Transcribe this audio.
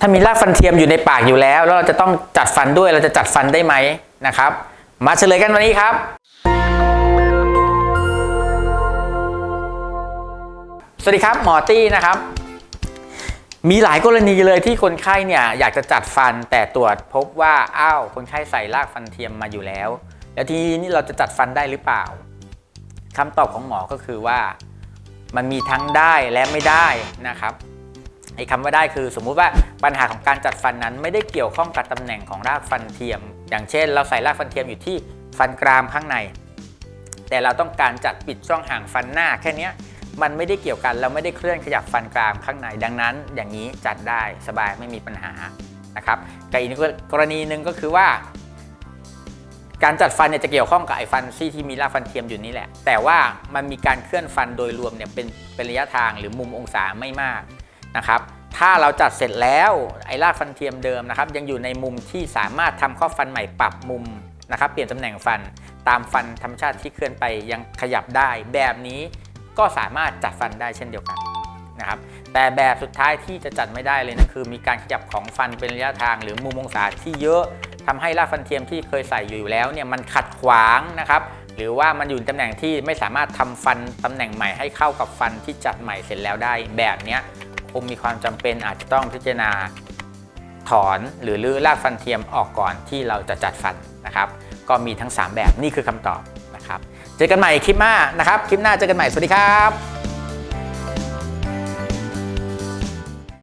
ถ้ามีรากฟันเทียมอยู่ในปากอยู่แล้ว แล้วเราจะต้องจัดฟันด้วยเราจะจัดฟันได้ไหมนะครับ มาเฉลยกันวันนี้ครับ สวัสดีครับหมอตี้นะครับ มีหลายกรณีเลยที่คนไข้เนี่ยอยากจะจัดฟันแต่ตรวจพบว่าอ้าวคนไข้ใส่รากฟันเทียมมาอยู่แล้ว แล้วทีนี้เราจะจัดฟันได้หรือเปล่าคำตอบของหมอก็คือว่า มันมีทั้งได้และไม่ได้นะครับ ไอ้คำว่าได้คือสมมุติว่าปัญหาของการจัดฟันนั้นไม่ได้เกี่ยวข้องกับตำแหน่งของรากฟันเทียม อย่างเช่น เราใส่รากฟันเทียมอยู่ที่ฟันกรามข้างใน แต่เราต้องการจัดปิดช่องห่างฟันหน้าแค่นี้มันไม่ได้เกี่ยวกันเราไม่ได้เคลื่อนขยับฟันกรามข้างในดังนั้น อย่างนี้จัดได้สบายไม่มีปัญหานะครับกับอีกกรณีหนึ่งก็คือว่า การจัดฟันเนี่ยจะเกี่ยวข้องกับไอ้ฟันซี่ที่มีรากฟันเทียมอยู่นี่แหละ แต่ว่ามันมีการเคลื่อนฟันโดยรวมเนี่ยเป็นเป็นระยะทางหรือมุมองศาไม่มาก นะครับถ้าเราจัดเสร็จแล้วไอ้รากฟันเทียมเดิมนะครับยังอยู่ในมุมที่สามารถทำข้อฟันใหม่ปรับมุมนะครับเปลี่ยนตำแหน่งฟันตามฟันธรรมชาติที่เคลื่อนไปยังขยับได้แบบนี้ก็สามารถจัดฟันได้เช่นเดียวกันนะครับแต่แบบสุดท้ายที่จะจัดไม่ได้เลยนะคือ มีการขยับของฟันเป็นระยะทางหรือมุมองศาที่เยอะทำให้รากฟันเทียมที่เคยใส่อยู่แล้วเนี่ยมันขัดขวางนะครับหรือว่ามันอยู่ในตำแหน่งที่ไม่สามารถทำฟันตำแหน่งใหม่ให้เข้ากับฟันที่จัดใหม่เสร็จแล้วได้แบบเนี้ย คงมีความจำเป็นอาจจะต้องพิจารณาถอนหรือรื้อรากฟันเทียมออกก่อนที่เราจะจัดฟันนะครับ ก็มีทั้ง 3 แบบนี่คือคำตอบนะครับ เจอกันใหม่คลิปหน้านะครับ คลิปหน้าเจอกันใหม่ สวัสดีครับ